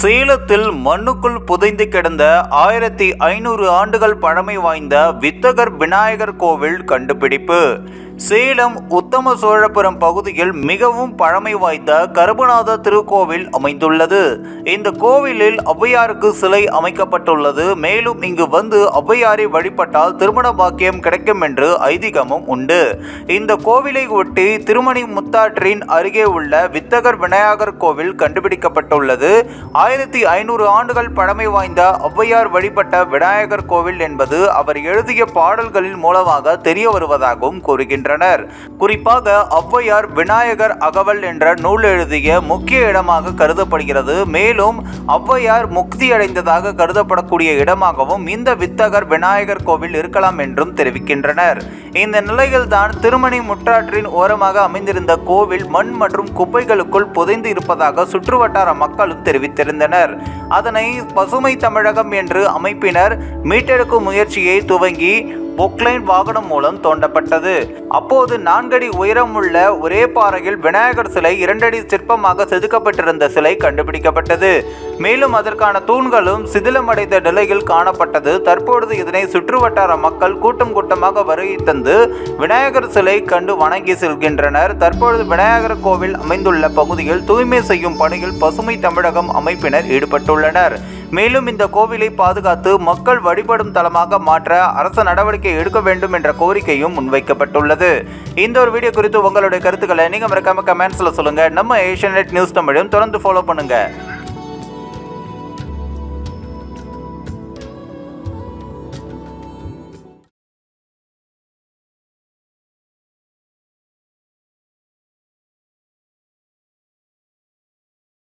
சேலத்தில் மண்ணுக்குள் புதைந்து கிடந்த ஆயிரத்தி ஐநூறு ஆண்டுகள் பழமை வாய்ந்த வித்தகர் விநாயகர் கோவில் கண்டுபிடிப்பு. சேலம் உத்தம சோழபுரம் பகுதியில் மிகவும் பழமை வாய்ந்த கருபநாத திருக்கோவில் அமைந்துள்ளது. இந்த கோவிலில் ஔவையாருக்கு சிலை அமைக்கப்பட்டுள்ளது. மேலும் இங்கு வந்து ஔவையாரை வழிபட்டால் திருமண பாக்கியம் கிடைக்கும் என்று ஐதீகமும் உண்டு. இந்த கோவிலை ஒட்டி திருமணி முத்தாற்றின் அருகே உள்ள வித்தகர் விநாயகர் கோவில் கண்டுபிடிக்கப்பட்டுள்ளது. ஆயிரத்தி ஐநூறு ஆண்டுகள் பழமை வாய்ந்த ஔவையார் வழிபட்ட விநாயகர் கோவில் என்பது அவர் எழுதிய பாடல்களின் மூலமாக தெரிய வருவதாகவும் கூறுகின்றனர். குறிப்பாக ஔவையார் விநாயகர் அகவல் என்ற நூல் எழுதிய முக்கிய இடமாக கருதப்படுகிறது. மேலும் ஔவையார் முக்தி அடைந்ததாக கருதப்படக்கூடிய இடமாகவும் இந்த வித்தகர் விநாயகர் கோவில் இருக்கலாம் என்றும் தெரிவிக்கின்றனர். இந்த நிலையில்தான் திருமணி முற்றாற்றின் ஓரமாக அமைந்திருந்த கோவில் மண் மற்றும் குப்பைகளுக்குள் புதைந்து இருப்பதாக சுற்றுவட்டார மக்களும் தெரிவித்திருந்தனர். அதனை பசுமை தமிழகம் என்று அமைப்பினர் மீட்டெடுக்கும் முயற்சியை துவங்கி பொக்லைன் வாகனம் மூலம் தோண்டப்பட்டது. அப்போது நான்கடி உயரமுள்ள ஒரே பாறையில் விநாயகர் சிலை இரண்டடி சிற்பமாக செதுக்கப்பட்டிருந்த சிலை கண்டுபிடிக்கப்பட்டது. மேலும் அதற்கான தூண்களும் சிதிலமடைந்த நிலையில் காணப்பட்டது. தற்பொழுது இதனை சுற்றுவட்டார மக்கள் கூட்டம் கூட்டமாக வருகை தந்து விநாயகர் சிலை கண்டு வணங்கி செல்கின்றனர். தற்பொழுது விநாயகர் கோவில் அமைந்துள்ள பகுதியில் தூய்மை செய்யும் பணியில் பசுமை தமிழகம் அமைப்பினர் ஈடுபட்டுள்ளனர். மேலும் இந்த கோவிலை பாதுகாத்து மக்கள் வழிபடும் தலமாக மாற்ற அரசு நடவடிக்கை எடுக்க வேண்டும் என்ற கோரிக்கையும் முன்வைக்கப்பட்டுள்ளது. இந்த ஒரு வீடியோ குறித்து உங்களுடைய கருத்துக்களை நீங்கள் மறக்காம கமெண்ட்ஸில் சொல்லுங்கள் நம்ம ஏஷியநெட் நியூஸ் தமிழும் தொடர்ந்து ஃபாலோ பண்ணுங்கள்